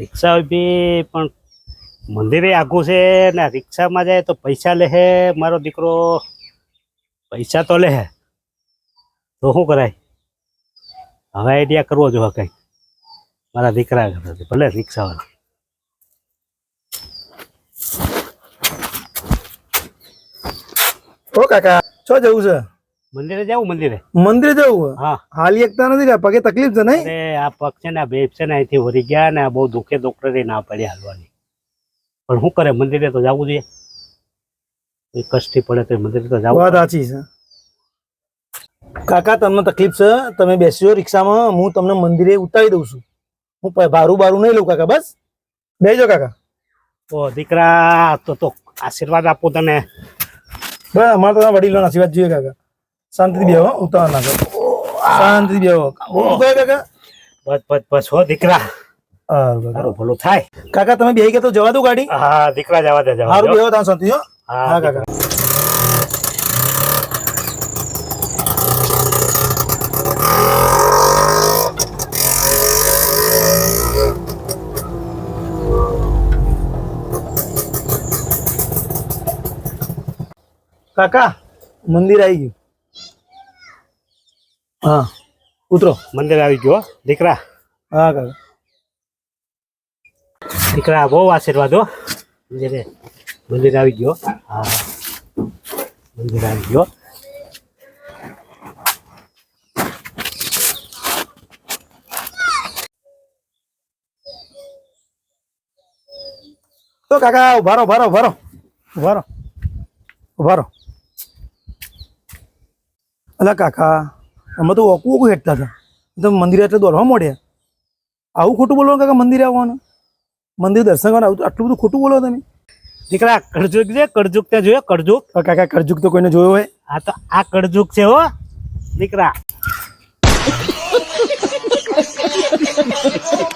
રિક્ષા બી પણ મંદિરે આઘું છે ને રિક્ષામાં જાય તો પૈસા લે હે, મારો દીકરો પૈસા તો લે હે. તો શું કરાય? હવે આઈડિયા કરવો જોઈએ કંઈક. મારા દીકરા કરતા ભલે રિક્ષાવાળા. ઓ કાકા, છો જવું છે? મંદિરે જવું મંદિરે? મંદિરે જવું હા. હાલી એકતા નથી રહ્યા પગે તકલીફ છે નહીં? આ પગ છે ને આ બેબ છે ને અહીંથી વરી ગયા ને આ બહુ દુખે ડોક્ટરે ના પડી હાલવાની. પણ શું કરે મંદિરે તો જવું જોઈએ? એ કષ્ટી પડે તો મંદિરે તો જવું વાત સાચી છે. કાકા તમને તકલીફ છે? તમે બેસજો રિક્ષામાં હું તમને મંદિરે ઉતારી દઉં છું. હું ભારું ભારું બારું નહીં લઉં કાકા બસ? બેસજો કાકા. ઓ દીકરા તો તો આશીર્વાદ આપો તને. બસ અમારે તો વડીલો આશીર્વાદ જોઈએ કાકા. શાંતિથી બેહો ઉતાવળ ના કરો. શાંતિથી બેહો. બોલો કાકા. બસ બસ બસ હો દીકરા. તારું ભલું થાય. કાકા તમે બેહી ગયા તો જવા દો ગાડી? હા દીકરા જવા દે જવા સારું બેહો ત્યાં શાંતિ હો. હા હા કાકા. કાકા મંદિર આવી ગયું. હા ઉતરો મંદિર આવી ગયો હો. દીકરા હા કાકા દીકરા બહુ આશીર્વાદ હો મંદિરે મંદિર આવી ગયો હા મંદિર આવી ગયો તો કાકા ઊભા રહો ઊભા રહો ઊભા રહો ઊભા રહો ઊભા રહો અલા કાકા અમે તો ઓકું ઓકું હેઠતા હતા. તમે મંદિરે એટલે દોડવા મળ્યા. આવું ખોટું બોલવાનું કાકા મંદિરે આવવાનું? મંદિર દર્શન કરવાનું આવું આટલું બધું ખોટું બોલો તમે. દીકરા કડજુક છે કડજુક ત્યાં જોયો કડજુક આ કાકા કરજુક તો કોઈને જોયો હોય. આ તો આ કડજુક છે હો દીકરા.